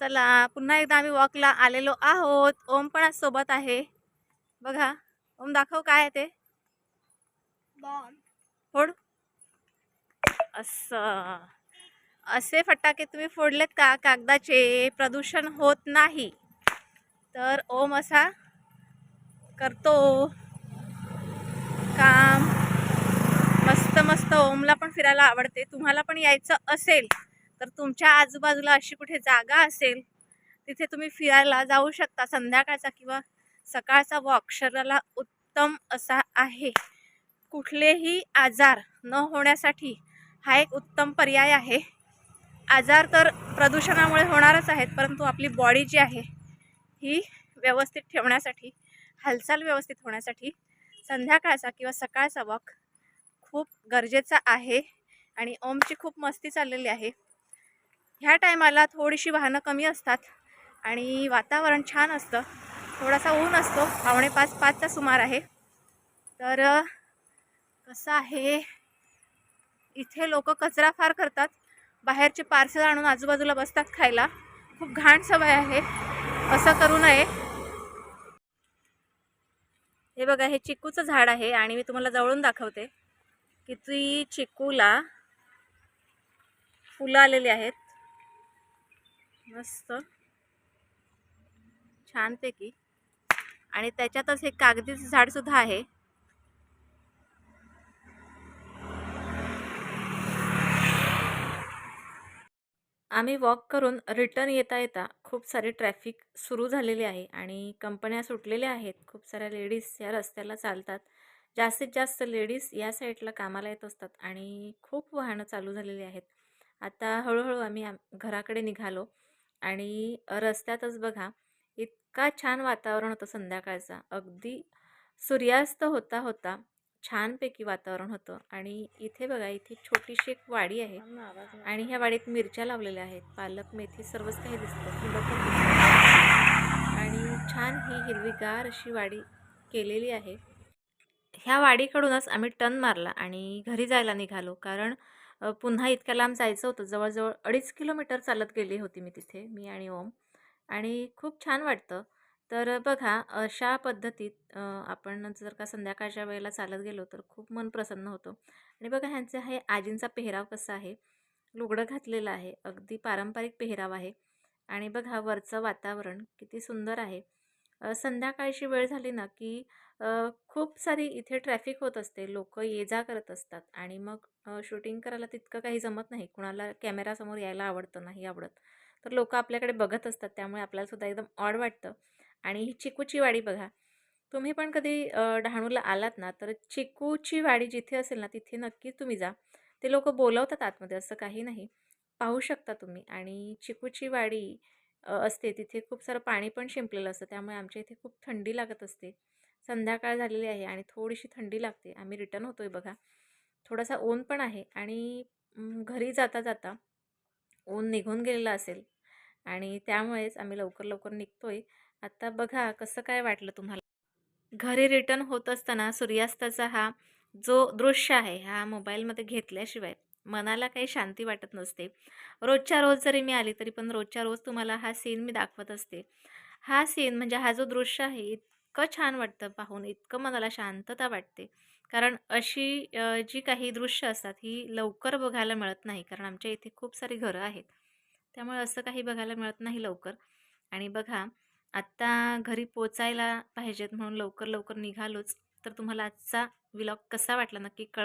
चला पुन्हा एकदा आम्ही वॉकला आलेलो आहोत. ओम पण आज सोबत आहे. बघा ओम दाखव काय आहे ते. फोड. असं. असे फटाके तुम्ही फोडलेत का? कागदाचे. प्रदूषण होत नाही. तर ओम असा करतो. काम. मस्त मस्त ओमला पण फिरायला आवडते. तुम्हाला पण यायचं असेल. तर तुमच्या आजूबाजूला अशी कुठे जागा असेल तिथे तुम्ही फिरायला जाऊ शकता. संध्याकाळचा किंवा सकाळचा वॉक शरीराला उत्तम असा आहे. कुठलेही आजार न होण्यासाठी हा एक उत्तम पर्याय आहे. आजार तर प्रदूषणामुळे होणारच आहेत परंतु आपली बॉडी जी आहे ही व्यवस्थित ठेवण्यासाठी हालचाल व्यवस्थित होण्यासाठी संध्याकाळचा किंवा सकाळचा वॉक खूप गरजेचा आहे. आणि ओमची खूप मस्ती चाललेली आहे. ह्या टायमाला थोडीशी वाहनं कमी असतात आणि वातावरण छान असतं. थोडासा ऊन असतो. पावणे पाच पाचचा सुमार आहे. तर कसं आहे? इथे लोक कचरा फार करतात. बाहेरचे पार्सल आणून आजूबाजूला बसतात खायला. खूप घाण सवय आहे. असं करू नये. हे बघा हे चिकूचं झाड आहे आणि मी तुम्हाला जवळून दाखवते. किती चिकूला फुलं आलेली आहेत. मस्त. छानपैकी. आणि त्याच्यातच हे कागदीचं झाडसुद्धा आहे. आम्ही वॉक करून रिटर्न येता येता खूप सारी ट्रॅफिक सुरू झालेली आहे आणि कंपन्या सुटलेल्या आहेत. खूप साऱ्या लेडीज या रस्त्याला चालतात. जास्तीत जास्त लेडीज या साईडला कामाला येत असतात आणि खूप वाहनं चालू झालेली आहेत. आता हळूहळू आम्ही आम घराकडे निघालो. आणि रस्त्यातच बघा इतका छान वातावरण होतं संध्याकाळचा. अगदी सूर्यास्त होता होता छानपैकी वातावरण होतं. आणि इथे बघा इथे छोटीशी एक वाडी आहे आणि ह्या वाडीत मिरच्या लावलेल्या आहेत. पालक मेथी सर्वच काही दिसतं. फुलं पण दिसतात आणि छान ही हिरवीगार अशी वाडी केलेली आहे. ह्या वाडीकडूनच आम्ही टर्न मारला आणि घरी जायला निघालो. कारण पुन्हा इतक्या लांब जायचं होतं. जवळजवळ अडीच किलोमीटर चालत गेली होती मी तिथे मी आणि ओम. आणि खूप छान वाटतं. तर बघा अशा पद्धतीत आपण जर का संध्याकाळच्या वेळेला चालत गेलो तर खूप मन प्रसन्न होतं. आणि बघा ह्यांचं हे आजींचा पेहराव कसा आहे? लुगडं घातलेलं आहे. अगदी पारंपरिक पेहराव आहे. आणि बघा वरचं वातावरण किती सुंदर आहे. संध्याकाळची वेळ झाली ना की खूप सारी इथे ट्रॅफिक होत असते. लोक ये जा करत असतात आणि मग शूटिंग करायला तितकं काही जमत नाही. कुणाला कॅमेरासमोर यायला आवडतं नाही आवडत. तर लोक आपल्याकडे बघत असतात त्यामुळे आपल्यालासुद्धा एकदम ऑड वाटतं. आणि ही चिकूची वाडी बघा. तुम्ही पण कधी डहाणूला आलात ना तर चिकूची वाडी जिथे असेल ना तिथे नक्की तुम्ही जा. ते लोक बोलवतात आतमध्ये असं काही नाही. पाहू शकता तुम्ही. आणि चिकूची वाडी असते. तिथे खूप सारं पाणी पण शिंपलेलं असतं. त्यामुळे आमच्या इथे खूप थंडी लागत असते. संध्याकाळ झालेली आहे आणि थोडीशी थंडी लागते. आम्ही रिटर्न होतो आहे बघा. थोडासा ऊन पण आहे आणि घरी जाता जाता ऊन निघून गेलेलं असेल आणि त्यामुळेच आम्ही लवकर लवकर निघतो आहे आत्ता बघा कसं काय वाटलं तुम्हाला? घरी रिटर्न होत असताना सूर्यास्ताचा हा जो दृश्य आहे हा मोबाईलमध्ये घेतल्याशिवाय मनाला काही शांती वाटत नसते. रोजच्या रोज जरी मी आली तरी पण रोजच्या रोज तुम्हाला हा सीन मी दाखवत असते. हा सीन म्हणजे हा जो दृश्य आहे इतकं छान वाटतं पाहून इतकं मनाला शांतता वाटते. कारण अशी जी काही दृश्य असतात ही लवकर बघायला मिळत नाही कारण आमच्या इथे खूप सारी घरं आहेत. त्यामुळे असं काही बघायला मिळत नाही लवकर. आणि बघा आत्ता घरी पोचायला पाहिजेत म्हणून लवकर लवकर निघालोच तर तुम्हाला आजचा व्लॉग कसा वाटला नक्की कळ